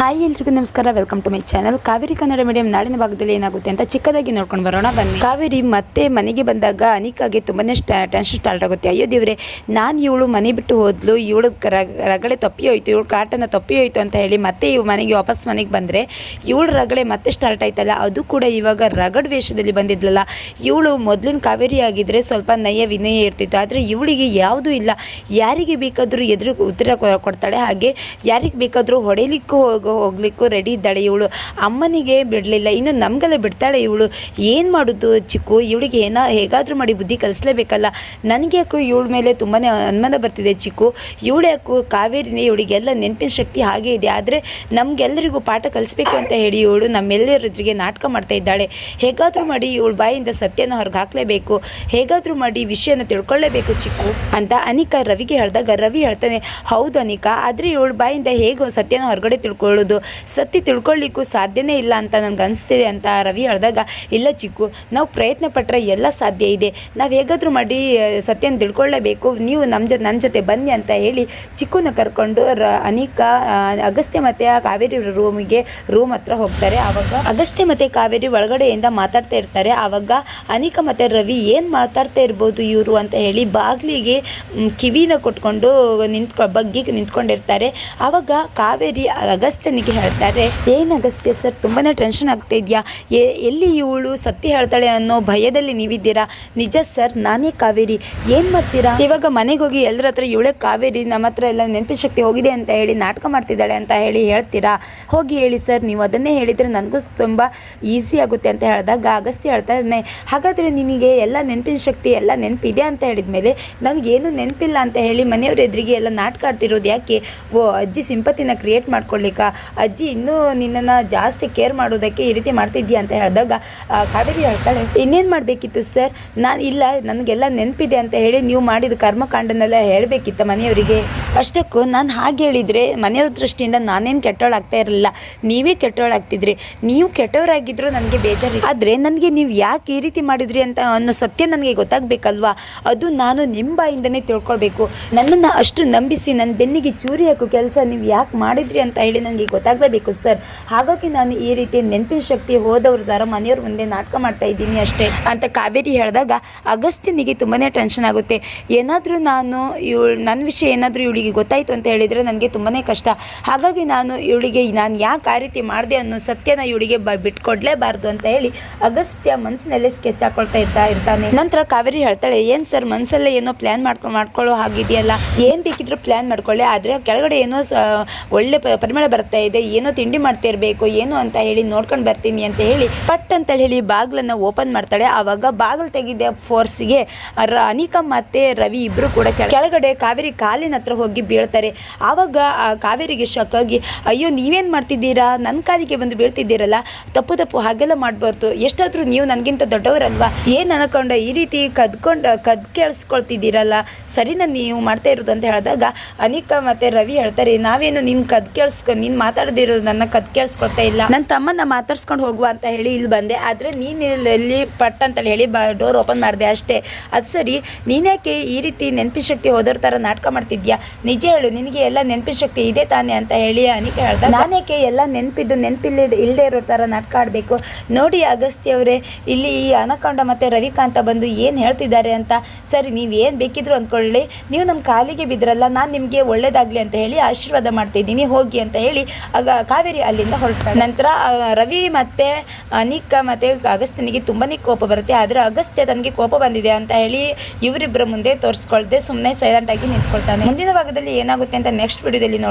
Hi ಎಲ್ರಿಗೂ ನಮಸ್ಕಾರ. Welcome to my channel Kaveri Kannada medium ನಾಡಿನ ಭಾಗದಲ್ಲಿ ಏನಾಗುತ್ತೆ ಅಂತ ಚಿಕ್ಕದಾಗಿ ನೋಡ್ಕೊಂಡು ಬರೋಣ. ಬನ್ನಿ. ಕಾವೇರಿ ಮತ್ತೆ ಮನೆಗೆ ಬಂದಾಗ ಅನಿಕಾಗೆ ತುಂಬಾನೇ ಟೆನ್ಷನ್ ಸ್ಟಾರ್ಟ್ ಆಗುತ್ತೆ. ಅಯ್ಯೋ ದೇವ್ರೆ, ನಾನು ಇವಳು ಮನೆ ಬಿಟ್ಟು ಹೋದ್ಲು, ಇವಳು ರಗಳೆ ತಪ್ಪಿ ಹೋಯ್ತು, ಇವಳು ಕಾಟನ ತಪ್ಪಿ ಹೋಯ್ತು ಅಂತ ಹೇಳಿ ಮತ್ತೆ ಇವ್ ಮನೆಗೆ ವಾಪಸ್ ಮನೆಗೆ ಬಂದರೆ ಇವಳು ರಗಳೆ ಮತ್ತೆ ಸ್ಟಾರ್ಟ್ ಆಯ್ತಲ್ಲ. ಅದು ಕೂಡ ಇವಾಗ ರಗಡ್ ವೇಷದಲ್ಲಿ ಬಂದಿದ್ಲಲ್ಲ. ಇವಳು ಮೊದಲಿನ ಕಾವೇರಿ ಆಗಿದ್ರೆ ಸ್ವಲ್ಪ ನಯ ವಿನಯ ಇರ್ತಿತ್ತು. ಆದರೆ ಇವಳಿಗೆ ಯಾವುದೂ ಇಲ್ಲ. ಯಾರಿಗೆ ಬೇಕಾದರೂ ಎದುರು ಉತ್ತರ ಕೊಡ್ತಾಳೆ. ಹಾಗೆ ಯಾರಿಗೆ ಬೇಕಾದರೂ ಹೊಡೆಯಲಿಕ್ಕೂ ಹೋಗೋ ಹೋಗ್ಲಿಕ್ಕೂ ರೆಡಿ ಇದ್ದಾಳೆ ಇವಳು. ಅಮ್ಮನಿಗೆ ಬಿಡಲಿಲ್ಲ, ಇನ್ನು ನಮಗೆಲ್ಲ ಬಿಡ್ತಾಳೆ ಇವಳು. ಏನು ಮಾಡೋದು ಚಿಕ್ಕು? ಇವಳಿಗೆ ಏನೋ, ಹೇಗಾದರೂ ಮಾಡಿ ಬುದ್ಧಿ ಕಲಿಸ್ಲೇಬೇಕಲ್ಲ. ನನಗೆ ಯಾಕೋ ಇವಳ ಮೇಲೆ ತುಂಬಾ ಅನುಮಾನ ಬರ್ತಿದೆ ಚಿಕ್ಕು. ಇವಳು ಯಾಕೋ ಕಾವೇರಿನೇ ಇವಳಿಗೆಲ್ಲ ನೆನಪಿನ ಶಕ್ತಿ ಹಾಗೆ ಇದೆ. ಆದರೆ ನಮಗೆಲ್ಲರಿಗೂ ಪಾಠ ಕಲಿಸ್ಬೇಕು ಅಂತ ಹೇಳಿ ಇವಳು ನಮ್ಮೆಲ್ಲರೊದ್ರಿಗೆ ನಾಟಕ ಮಾಡ್ತಾ ಇದ್ದಾಳೆ. ಹೇಗಾದರೂ ಮಾಡಿ ಇವಳು ಬಾಯಿಂದ ಸತ್ಯನ ಹೊರಗೆ ಹಾಕಲೇಬೇಕು. ಹೇಗಾದರೂ ಮಾಡಿ ವಿಷಯನ ತಿಳ್ಕೊಳ್ಳೇಬೇಕು ಚಿಕ್ಕು ಅಂತ ಅನಿಕಾ ರವಿಗೆ ಹೇಳಿದಾಗ, ರವಿ ಹೇಳ್ತಾನೆ, ಹೌದು ಅನಿಕಾ, ಆದರೆ ಇವಳು ಬಾಯಿಂದ ಹೇಗೋ ಸತ್ಯನ ಹೊರಗಡೆ ತಿಳ್ಕೊಳ್ಳೋದು. ಸತ್ತಿ ತಿಳ್ಕೊಳ್ಳಿಕ್ಕೂ ಸಾಧ್ಯನೇ ಇಲ್ಲ ಅಂತ ನನಗೆ ಅನಿಸ್ತಿದೆ ಅಂತ ರವಿ ಹೇಳಿದಾಗ, ಇಲ್ಲ ಚಿಕ್ಕು, ನಾವು ಪ್ರಯತ್ನ ಪಟ್ಟರೆ ಎಲ್ಲ ಸಾಧ್ಯ ಇದೆ. ನಾವು ಹೇಗಾದರೂ ಮಾಡಿ ಸತ್ಯನ ತಿಳ್ಕೊಳ್ಳೇಬೇಕು. ನೀವು ನಮ್ಮ ಜೊತೆ ನನ್ನ ಜೊತೆ ಬನ್ನಿ ಅಂತ ಹೇಳಿ ಚಿಕ್ಕುನ ಕರ್ಕೊಂಡು ರ, ಅನಿಕಾ ಅಗಸ್ತ್ಯ ಮತ್ತು ಕಾವೇರಿ ರೂಮಿಗೆ, ರೂಮ್ ಹತ್ರ ಹೋಗ್ತಾರೆ. ಆವಾಗ ಅಗಸ್ತ್ಯ ಮತ್ತು ಕಾವೇರಿ ಒಳಗಡೆಯಿಂದ ಮಾತಾಡ್ತಾ ಇರ್ತಾರೆ. ಆವಾಗ ಅನಿಕಾ ಮತ್ತು ರವಿ ಏನು ಮಾತಾಡ್ತಾ ಇರ್ಬೋದು ಇವರು ಅಂತ ಹೇಳಿ ಬಾಗಿಲಿಗೆ ಕಿವಿನ ಕೊಟ್ಕೊಂಡು ನಿಂತ್ಕೊ ಬಗ್ಗಿ ನಿಂತ್ಕೊಂಡಿರ್ತಾರೆ. ಆವಾಗ ಕಾವೇರಿ ಅಗಸ್ತ್ಯನಿಗೆ ಹೇಳ್ತಾರೆ ಏನು ಅಗಸ್ತ್ಯ ಸರ್ ತುಂಬಾ ಟೆನ್ಷನ್ ಆಗ್ತಾ ಇದೆಯಾ? ಎಲ್ಲಿ ಇವಳು ಸತ್ಯ ಹೇಳ್ತಾಳೆ ಅನ್ನೋ ಭಯದಲ್ಲಿ ನೀವಿದ್ದೀರಾ? ನಿಜ ಸರ್, ನಾನೇ ಕಾವೇರಿ. ಏನು ಮಾಡ್ತೀರಾ? ಇವಾಗ ಮನೆಗೆ ಹೋಗಿ ಎಲ್ಲರ ಹತ್ರ, ಇವಳೆ ಕಾವೇರಿ ನಮ್ಮ ಹತ್ರ ಎಲ್ಲ ನೆನಪಿನ ಶಕ್ತಿ ಹೋಗಿದೆ ಅಂತ ಹೇಳಿ ನಾಟಕ ಮಾಡ್ತಿದ್ದಾಳೆ ಅಂತ ಹೇಳಿ ಹೇಳ್ತೀರಾ? ಹೋಗಿ ಹೇಳಿ ಸರ್, ನೀವು ಅದನ್ನೇ ಹೇಳಿದರೆ ನನಗೂ ತುಂಬ ಈಸಿ ಆಗುತ್ತೆ ಅಂತ ಹೇಳಿದಾಗ ಅಗಸ್ತ್ಯ ಹೇಳ್ತಾ ಇದ್ದಾನೆ ಹಾಗಾದರೆ ನಿನಗೆ ಎಲ್ಲ ನೆನಪಿನ ಶಕ್ತಿ, ಎಲ್ಲ ನೆನಪಿದೆ ಅಂತ ಹೇಳಿದ ಮೇಲೆ ನನಗೇನು ನೆನಪಿಲ್ಲ ಅಂತ ಹೇಳಿ ಮನೆಯವ್ರ ಎದುರಿಗೆ ಎಲ್ಲ ನಾಟಕ ಆಡ್ತಿರೋದು ಯಾಕೆ? ಓ, ಅಜ್ಜಿ ಸಿಂಪತಿನ ಕ್ರಿಯೇಟ್ ಮಾಡ್ಕೊಳ್ಳಿಕ್ಕ ಅಜ್ಜಿ, ಇನ್ನೂ ನಿನ್ನನ್ನು ಜಾಸ್ತಿ ಕೇರ್ ಮಾಡೋದಕ್ಕೆ ಈ ರೀತಿ ಮಾಡ್ತಿದ್ಯಾ ಅಂತ ಹೇಳಿದಾಗ ಕಾವೇರಿ ಹೇಳ್ತಾಳೆ, ಇನ್ನೇನು ಮಾಡಬೇಕಿತ್ತು ಸರ್ ನಾನು ಇಲ್ಲ, ನನಗೆಲ್ಲ ನೆನಪಿದೆ ಅಂತ ಹೇಳಿ ನೀವು ಮಾಡಿದ ಕರ್ಮಕಾಂಡನೆಲ್ಲ ಹೇಳಬೇಕಿತ್ತು ಮನೆಯವರಿಗೆ. ಅಷ್ಟಕ್ಕೂ ನಾನು ಹಾಗೆ ಹೇಳಿದರೆ ಮನೆಯವ್ರ ದೃಷ್ಟಿಯಿಂದ ನಾನೇನು ಕೆಟ್ಟವಳಾಗ್ತಾ ಇರಲಿಲ್ಲ. ನೀವೇ ಕೆಟ್ಟವಳಾಗ್ತಿದ್ರಿ ನೀವು ಕೆಟ್ಟವರಾಗಿದ್ರು ನನಗೆ ಬೇಜಾರು ಆದರೆ ನನಗೆ ನೀವು ಯಾಕೆ ಈ ರೀತಿ ಮಾಡಿದ್ರಿ ಅಂತ ಅನ್ನೋ ಸತ್ಯ ನನಗೆ ಗೊತ್ತಾಗಬೇಕಲ್ವಾ? ಅದು ನಾನು ನಿಮ್ಮ ಬಾಯಿಂದನೇ ತಿಳ್ಕೊಳ್ಬೇಕು. ನನ್ನನ್ನು ಅಷ್ಟು ನಂಬಿಸಿ ನನ್ನ ಬೆನ್ನಿಗೆ ಚೂರಿ ಹಾಕೋ ಕೆಲಸ ನೀವು ಯಾಕೆ ಮಾಡಿದ್ರಿ ಅಂತ ಹೇಳಿ ನನಗೆ ಗೊತ್ತಾಗಲೇಬೇಕು, ಸರ್. ಹಾಗಾಗಿ ನಾನು ಈ ರೀತಿ ನೆನಪಿನ ಶಕ್ತಿ ಹೋದವ್ರ ದಾರ ಮನೆಯವ್ರ ಮುಂದೆ ನಾಟಕ ಮಾಡ್ತಾ ಇದ್ದೀನಿ ಅಷ್ಟೇ ಅಂತ ಕಾವೇರಿ ಹೇಳಿದಾಗ ಅಗಸ್ತ್ಯನಿಗೆ ತುಂಬಾ ಟೆನ್ಷನ್ ಆಗುತ್ತೆ. ಏನಾದರೂ ನಾನು ಇವಳು ನನ್ನ ವಿಷಯ ಏನಾದರೂ ಇವಳಿಗೆ ಗೊತ್ತಾಯಿತು ಅಂತ ಹೇಳಿದರೆ ನನಗೆ ತುಂಬಾ ಕಷ್ಟ. ಹಾಗಾಗಿ ನಾನು ಇವಳಿಗೆ, ನಾನು ಯಾಕೆ ಆ ರೀತಿ ಮಾಡಿದೆ ಅನ್ನೋ ಸತ್ಯನ ಇವಳಿಗೆ ಬ, ಬಿಟ್ಕೊಡ್ಲೇಬಾರ್ದು ಅಂತ ಹೇಳಿ ಅಗಸ್ತ್ಯ ಮನಸ್ಸಿನಲ್ಲೇ ಸ್ಕೆಚ್ ಹಾಕೊಳ್ತಾ ಇರ್ತಾ ಇರ್ತಾನೆ. ನಂತರ ಕಾವೇರಿ ಹೇಳ್ತಾಳೆ, ಏನು ಸರ್ ಮನಸ್ಸಲ್ಲೇ ಏನೋ ಪ್ಲ್ಯಾನ್ ಮಾಡ್ಕೊಂಡು ಮಾಡ್ಕೊಳ್ಳೋ ಹಾಗಿದೆಯಲ್ಲ. ಏನು ಬೇಕಿದ್ರು ಪ್ಲ್ಯಾನ್ ಮಾಡ್ಕೊಳ್ಳಿ. ಆದರೆ ಕೆಳಗಡೆ ಏನೋ ಒಳ್ಳೆ ಪರಿಮಳ ಪರಿಮಳ ಬರ್ತಾ ಇದೆ, ಏನೋ ತಿಂಡಿ ಮಾಡ್ತಾ ಇರಬೇಕು, ಏನು ಅಂತ ಹೇಳಿ ನೋಡ್ಕೊಂಡು ಬರ್ತೀನಿ ಅಂತ ಹೇಳಿ ಪಟ್ ಅಂತ ಹೇಳಿ ಬಾಗಿಲನ್ನು ಓಪನ್ ಮಾಡ್ತಾಳೆ. ಆವಾಗ ಬಾಗಿಲು ತೆಗೆದ ಫೋರ್ಸ್ಗೆ ಅನಿಕಾ ಮತ್ತೆ ರವಿ ಇಬ್ಬರು ಕೂಡ ಕೆಳ- ಕೆಳಗಡೆ ಕಾವೇರಿ ಕಾಲಿನ ಹತ್ರ ಹೋಗಿ ಬೀಳ್ತಾರೆ. ಆವಾಗ, ಆ, ಕಾವೇರಿಗೆ ಶಾಕ್ ಆಗಿ, ಅಯ್ಯೋ, ನೀವೇನು ಮಾಡ್ತಿದ್ದೀರಾ? ನನ್ನ ಕಾಲಿಗೆ ಬಂದು ಬೀಳ್ತಿದ್ದೀರಲ್ಲ, ತಪ್ಪು ತಪ್ಪು ಹಾಗೆಲ್ಲ ಮಾಡಬಾರ್ದು. ಎಷ್ಟಾದರೂ ನೀವು ನನಗಿಂತ ದೊಡ್ಡವರಲ್ವಾ? ಏನು ಅನ್ಕೊಂಡ? ಈ ರೀತಿ ಕದ್ಕೊಂಡು, ಕದ್ ಕೇಳಿಸ್ಕೊಳ್ತಿದ್ದೀರಲ್ಲ? ಸರಿನ ನೀವು? ಮಾಡ್ತಾ ಇರೋದು ಅಂತ ಹೇಳಿದಾಗ ಅನಿಕಾ ಮತ್ತೆ ರವಿ ಹೇಳ್ತಾರೆ, ನಾವೇನು ನಿನ್ನ ಕದ್ ಕೇಳಿಸ್ಕೊ, ನೀನು ಮಾತಾಡದಿರೋದು, ನನ್ನ ಕದ್ ಕೇಳಿಸ್ಕೊತಾ ಇಲ್ಲ. ನನ್ನ ತಮ್ಮನ್ನ ಮಾತಾಡ್ಸ್ಕೊಂಡು ಹೋಗುವ ಅಂತ ಹೇಳಿ ಇಲ್ಲಿ ಬಂದೆ. ಆದರೆ ನೀನು ಇಲ್ಲಿ ಪಟ್ ಅಂತ ಹೇಳಿ ಬ ಡೋರ್ ಓಪನ್ ಮಾಡಿದೆ ಅಷ್ಟೇ. ಅದು ಸರಿ ನೀನ್ಯಾಕೆ ಈ ರೀತಿ ನೆನಪಿನ ಶಕ್ತಿ ಹೋದ್ರ ಥರ ನಾಟಕ ಮಾಡ್ತಿದ್ಯಾ? ನಿಜ ಹೇಳು, ನಿನಗೆ ಎಲ್ಲ ನೆನಪಿನ ಶಕ್ತಿ ಇದೆ ತಾನೆ ಅಂತ ಹೇಳಿ ಅನಿಕೆ ಹೇಳ್ದ. ನಾನೇಕೆ ಎಲ್ಲ ನೆನಪಿದ್ದು ನೆನಪಿಲ್ಲದೆ ಇಲ್ಲದೆ ಇರೋ ಥರ ನಾಟಕ ಆಡಬೇಕು? ನೋಡಿ ಅಗಸ್ತ್ಯ ಅವರೇ, ಇಲ್ಲಿ ಈ ಅನಕೊಂಡ ಮತ್ತು ರವಿಕಾಂತ ಬಂದು ಏನು ಹೇಳ್ತಿದ್ದಾರೆ ಅಂತ. ಸರಿ, ನೀವು ಏನು ಬೇಕಿದ್ರು ಅಂದ್ಕೊಳ್ಳಿ ನೀವು ನಮ್ಮ ಕಾಲಿಗೆ ಬಿದ್ರಲ್ಲ, ನಾನು ನಿಮಗೆ ಒಳ್ಳೇದಾಗಲಿ ಅಂತ ಹೇಳಿ ಆಶೀರ್ವಾದ ಮಾಡ್ತಿದ್ದೀನಿ. ಹೋಗಿ ಅಂತ ಹೇಳಿ ಆಗ ಕಾವೇರಿ ಅಲ್ಲಿಂದ ಹೊರಟ. ನಂತರ ರವಿ ಮತ್ತೆ ಅನಿಕ ಮತ್ತೆ ಅಗಸ್ತ್ಯನಿಗೆ ತುಂಬಾನೇ ಕೋಪ ಬರುತ್ತೆ. ಆದರೆ ಅಗಸ್ತ್ಯ ತನಗೆ ಕೋಪ ಬಂದಿದೆ ಅಂತ ಹೇಳಿ ಇವರಿಬ್ಬರ ಮುಂದೆ ತೋರಿಸ್ಕೊಳ್ದೆ ಸುಮ್ಮನೆ ಸೈಲೆಂಟ್ ಆಗಿ ನಿಂತ್ಕೊಳ್ತಾನೆ. ಮುಂದಿನ ಭಾಗದಲ್ಲಿ ಏನಾಗುತ್ತೆ ಅಂತ ನೆಕ್ಸ್ಟ್ ವಿಡಿಯೋದಲ್ಲಿ ನೋಡಿ